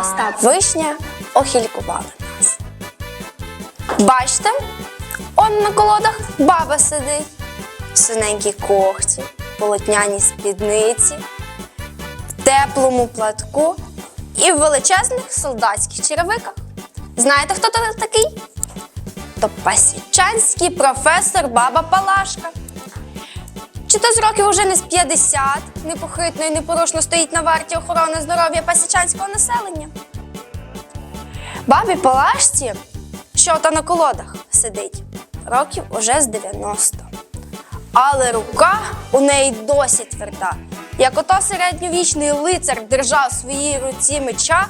Остап Вишня охількували нас. Бачите, он на колодах баба сидить, в синенькій когті, полотняній спідниці, в теплому платку і в величезних солдатських черевиках. Знаєте, хто то такий? То пасічанський професор баба Палашка. Чи то з років уже не з 50, непохитно і непорушно стоїть на варті охорони здоров'я пасічанського населення. Бабі Палашці, що то на колодах сидить, років уже з 90. Але рука у неї досі тверда. Як ото середньовічний лицар держав своїй руці меча,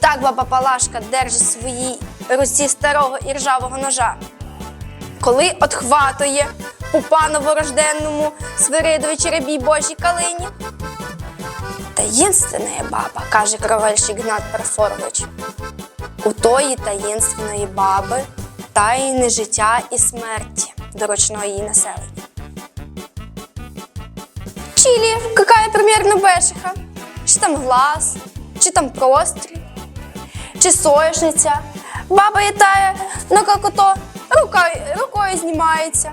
так баба Палашка держить своїй руці старого і ржавого ножа. Коли отхватує у паново-рожденному Свиридові черебій Божій калині. Таїнственна баба, каже кровельщик Ігнат Парфорович. У тої таїнственної баби тайне життя і смерті дорочного її населення. Чили, какая примерно бешиха? Чи там глаз, чи там простріл, чи соєшниця. Баба ятає, ну як ото рукою, рукою знімається.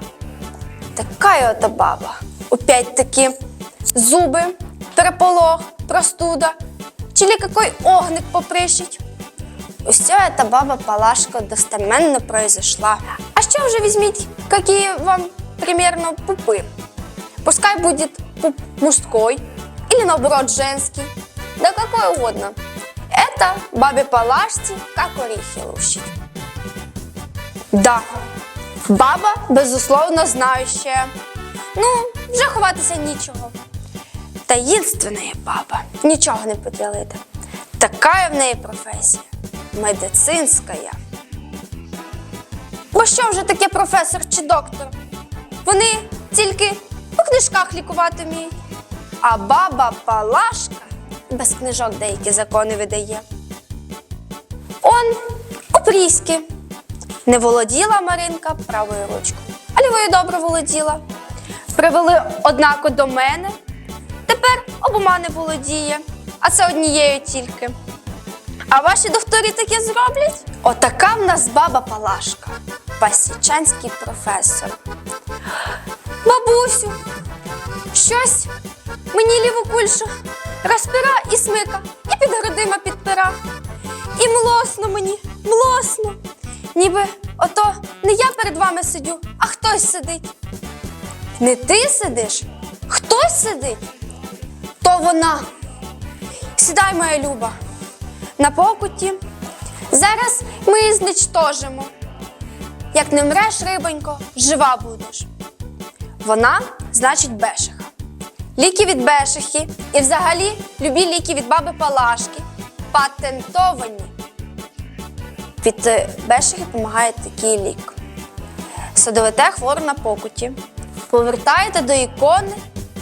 Така ота баба. Опять таки зуби, переполох, простуда. Чили какой огник поприщить. Усе эта баба Палашка достеменно произошла. А що вже візьміть, які вам примерно пупи? Пускай будет пуп мужской или наоборот женский, да какой угодно. Это бабе Палашці как орехи лущить. Да, баба, безусловно, знающая. Ну, вже ховатися нічого. Таїнственна баба, нічого не поділити. Така в неї професія медицинська. Бо що вже таке професор чи доктор? Вони тільки у книжках лікувати вміють. А баба Палашка без книжок деякі закони видає. Он у Пріськи. Не володіла Маринка правою ручкою, а лівою добре володіла. Привели однако до мене. Тепер обома не володіє, а це однією тільки. А ваші докторі таке зроблять? Отака в нас баба Палашка, пасічанський професор. Бабусю, щось мені ліву кульшу розпира і смика, і під грудима підпира. І млосно мені, млосно. Ніби ото не я перед вами сидю, а хтось сидить. Не ти сидиш, хтось сидить, то вона. Сідай, моя люба, на покуті. Зараз ми її зничтожимо. Як не мреш, рибонько, жива будеш. Вона значить бешиха. Ліки від бешихи і взагалі любі ліки від баби Палашки. Патентовані. Від бешихи допомагає такий лік. Садовите хвору на покуті. Повертаєте до ікони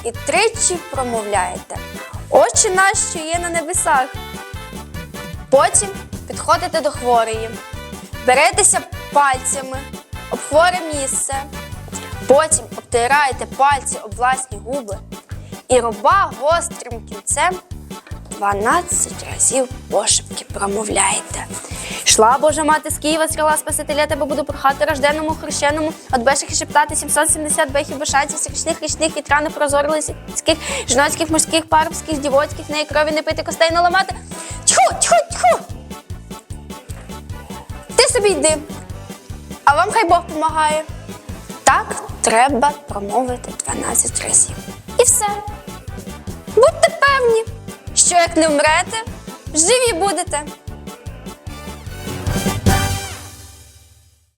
і тричі промовляєте. Очі наші, є на небесах. Потім підходите до хворої, беретеся пальцями об хворе місце, потім обтираєте пальці об власні губи і роба гострим кінцем 12 разів пошепки промовляєте. Йшла Божа мати з Києва, стріла Спасителя, тебе буду прохати рожденному, хрещеному, от беших і шептати 770 бехів бешатів, срічних, річних і трани прозорлицьких, жіноцьких, мужських, парубських, дівоцьких, неї крові не пити, костей наламати. Тьху, тьху, тьху! Ти собі йди, а вам хай Бог помагає. Так треба промовити 12 разів. І все. Будьте певні, що як не вмрете, живі будете.